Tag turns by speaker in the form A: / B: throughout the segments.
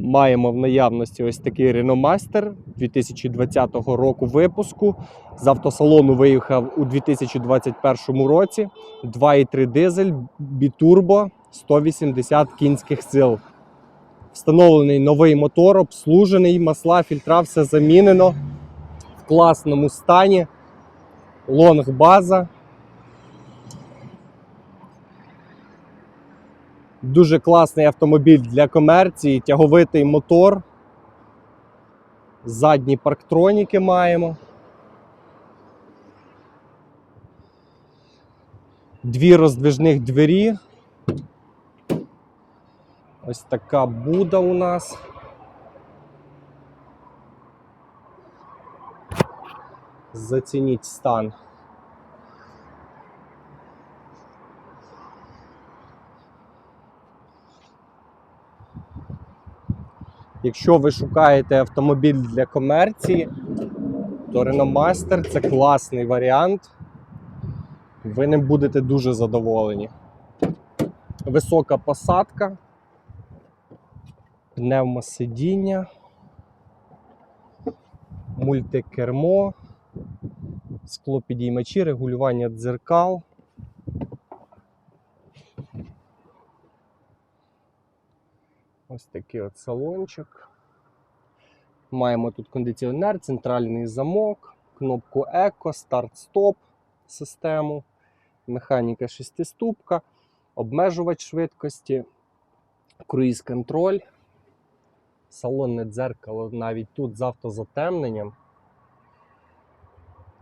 A: Маємо в наявності ось такий Master 2020 року випуску. З автосалону виїхав у 2021 році. 2,3 дизель, бітурбо, 180 кінських сил. Встановлений новий мотор, обслужений, масла, фільтра, все замінено в класному стані. Лонг база. Дуже класний автомобіль для комерції, тяговитий мотор. Задні парктроніки маємо. Дві роздвижних двері. Ось така буда у нас. Зацініть стан. Якщо ви шукаєте автомобіль для комерції, то Renault це класний варіант. Ви ним будете дуже задоволені. Висока посадка, пневмосидіння, мультикермо, склопідіймачі, регулювання дзеркал. Ось такий от салончик. Маємо тут кондиціонер, центральний замок, кнопку Еко, старт-стоп систему, механіка шестиступка, обмежувач швидкості, круїз-контроль, салонне дзеркало навіть тут з автозатемненням.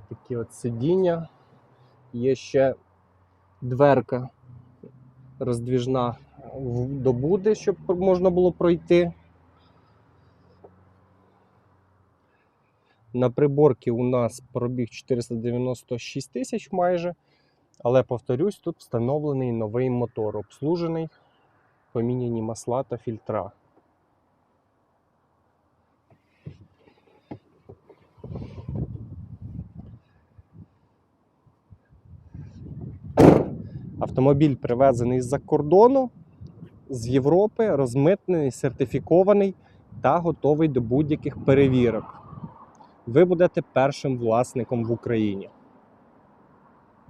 A: Такі от сидіння. Є ще дверка роздвіжна в- до буди, щоб можна було пройти. На приборці у нас пробіг 496 тисяч майже. Але повторюсь, тут встановлений новий мотор, обслужений, поміняні масла та фільтра. Автомобіль привезений з-за кордону, з Європи, розмитнений, сертифікований та готовий до будь-яких перевірок. Ви будете першим власником в Україні.